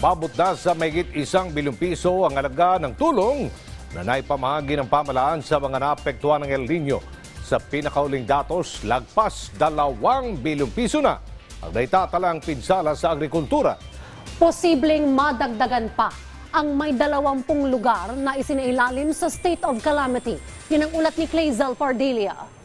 Babot na sa mayigit isang bilyong piso ang alaga ng tulong na naipamahagi ng pamalaan sa mga naapektuhan ng El Nino. Sa pinakauling datos, lagpas dalawang bilyong piso na ang naitatalang pinsala sa agrikultura. Posibleng madagdagan pa ang may dalawampung lugar na isinailalim sa state of calamity. Yan ang ulat ni Clay Zalpardelia.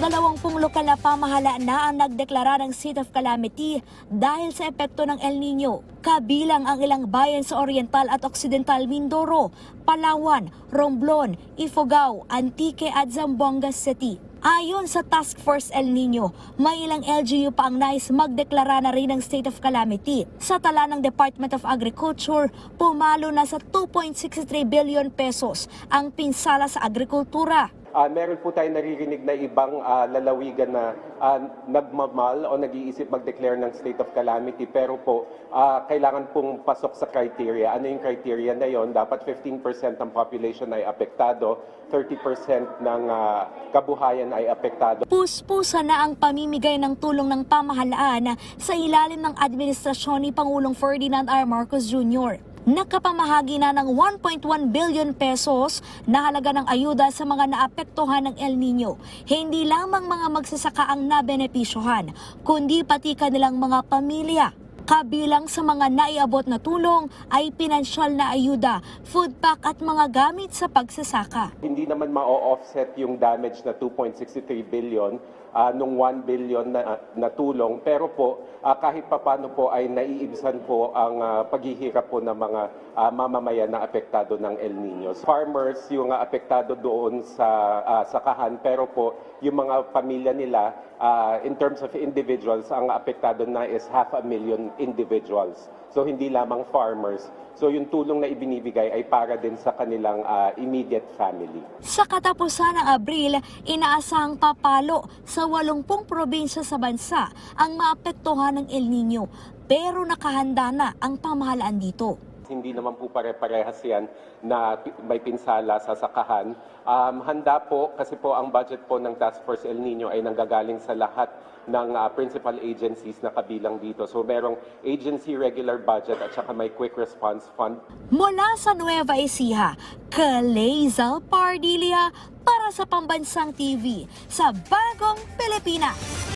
20 lokal na pamahala na ang nagdeklara ng state of calamity dahil sa epekto ng El Nino, kabilang ang ilang bayan sa Oriental at Occidental Mindoro, Palawan, Romblon, Ifugao, Antique at Zamboanga City. Ayon sa Task Force El Nino, may ilang LGU pa ang nais magdeklara na rin ng state of calamity. Sa tala ng Department of Agriculture, pumalo na sa 2.63 billion pesos ang pinsala sa agrikultura. Ah, meron po tayong naririnig na ibang ah, lalawigan na ah, nagmamal o nag-iisip mag-declare ng state of calamity pero po ah, kailangan pong pasok sa criteria. Ano yung criteria na yon? Dapat 15% ng population ay apektado, 30% ng ah, kabuhayan ay apektado. Puspusa na ang pamimigay ng tulong ng pamahalaan sa ilalim ng administrasyon ni Pangulong Ferdinand R. Marcos Jr. Nakapamahagi na ng 1.1 billion pesos na halaga ng ayuda sa mga naapektuhan ng El Nino. Hindi lamang mga magsasaka ang nabenepisyohan, kundi pati kanilang mga pamilya. Kabilang sa mga naiabot na tulong ay pinansyal na ayuda, food pack at mga gamit sa pagsasaka. Hindi naman ma-offset yung damage na 2.63 billion ah, nung 1 billion na, na tulong. Pero po, ah, kahit papano po ay naiibsan po ang ah, paghihirap po ng mga ah, mamamayan na apektado ng El Nino. Farmers yung ah, apektado doon sa ah, sakahan, pero po yung mga pamilya nila, ah, in terms of individuals, ang apektado na is half a million individuals. So hindi lamang farmers. So yung tulong na ibinibigay ay para din sa kanilang ah, immediate family. Sa katapusan ng Abril, inaasahang papalo sa 80 probinsya sa bansa ang maapektuhan ng El Nino. Pero nakahanda na ang pamahalaan dito. Hindi naman po pare-parehas yan na may pinsala sa sakahan. Um, handa po kasi po ang budget po ng Task Force El Nino ay nanggagaling sa lahat ng ah, principal agencies na kabilang dito. So merong agency regular budget at saka may quick response fund Mula sa Nueva Ecija, Kalezal Pardilia para sa Pambansang TV sa Bagong Pilipinas.